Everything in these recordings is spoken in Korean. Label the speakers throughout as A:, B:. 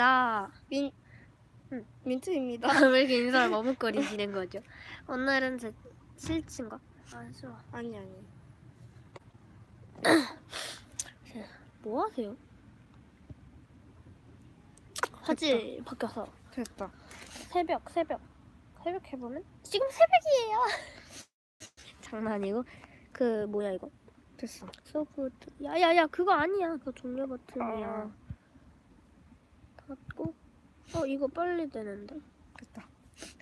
A: 민트입니다.
B: 민
A: 응.
B: 민트입니다.
A: 왜 이렇게 인사를 머뭇거리시는 거죠? 오늘은 제 실친가? 아, 좋아.
B: 아니 아니.
A: 뭐 하세요? 화질 바뀌어서
B: 됐다.
A: 새벽 새벽 새벽 해보면 지금 새벽이에요. 장난이고 그 뭐야 이거
B: 됐어.
A: 소프트 야야야 그거 아니야 그 종료 버튼이야.
B: 아.
A: 이거 빨리 되는데
B: 됐다.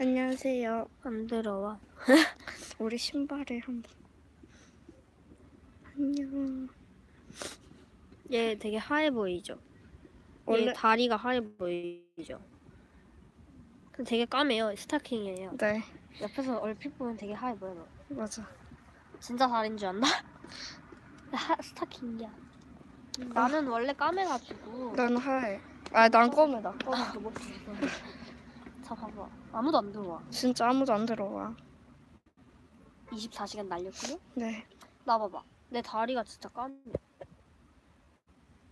B: 안녕하세요.
A: 안 들어와.
B: 우리 신발을 한번. 안녕.
A: 얘 되게 하얘 보이죠?
B: 원래
A: 얘 다리가 하얘 보이죠? 근데 되게 까매요. 스타킹이에요.
B: 네
A: 옆에서 얼핏 보면 되게 하얘 보여.
B: 맞아.
A: 진짜 다리인 줄 안다? 하, 스타킹이야. 나는 원래 까매가지고.
B: 난 하얘. 아난 검해다.
A: 어, 저거 자 봐봐. 아무도 안 들어와.
B: 진짜 아무도 안 들어와.
A: 24시간 날렸거든? 네나 봐봐. 내 다리가 진짜 까매.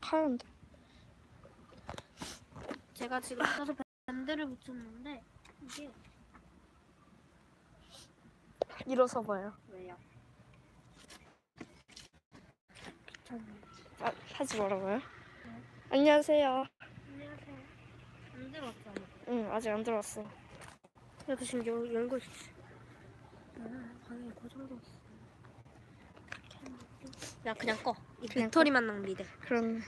B: 하얀데.
A: 제가 지금 그래서 밴드를 붙였는데 이게
B: 일어서 봐요.
A: 왜요?
B: 아 하지 말아봐요. 안녕하세요.
A: 안녕하세요. 안 들어왔잖아.
B: 응 아직 안 들어왔어.
A: 이렇게 지금 열, 열고 있어. 아, 방에 고정됐어. 야 그냥 꺼. 이
B: 그냥
A: 배터리만 낭비돼.
B: 그런